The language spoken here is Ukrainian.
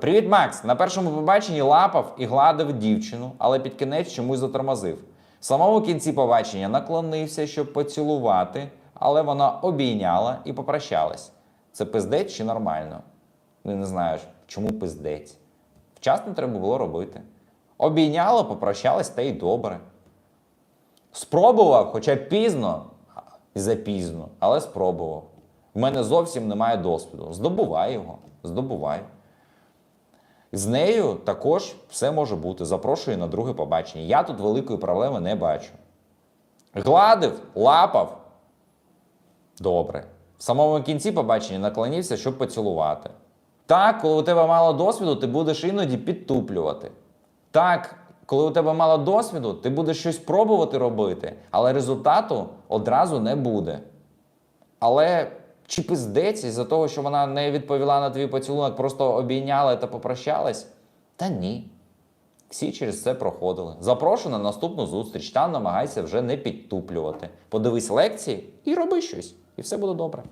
Привіт, Макс! На першому побаченні лапав і гладив дівчину, але під кінець чомусь затормозив. В самому кінці побачення наклонився, щоб поцілувати, але вона обійняла і попрощалась. Це пиздець чи нормально? Ну, не знаю, чому пиздець. Вчасно треба було робити. Обійняла, попрощалась, та й добре. Спробував, хоча пізно і запізно, але спробував. В мене зовсім немає досвіду. Здобувай його, здобувай. З нею також все може бути. Запрошую на друге побачення. Я тут великої проблеми не бачу. Гладив, лапав. Добре. В самому кінці побачення наклонився, щоб поцілувати. Так, коли у тебе мало досвіду, ти будеш іноді підтуплювати. Так, коли у тебе мало досвіду, ти будеш щось пробувати робити, але результату одразу не буде. Але чи пиздець із-за того, що вона не відповіла на твій поцілунок, просто обійняла та попрощалась? Та ні. Всі через це проходили. Запрошу на наступну зустріч. Там намагайся вже не підтуплювати. Подивись лекції і роби щось, і все буде добре.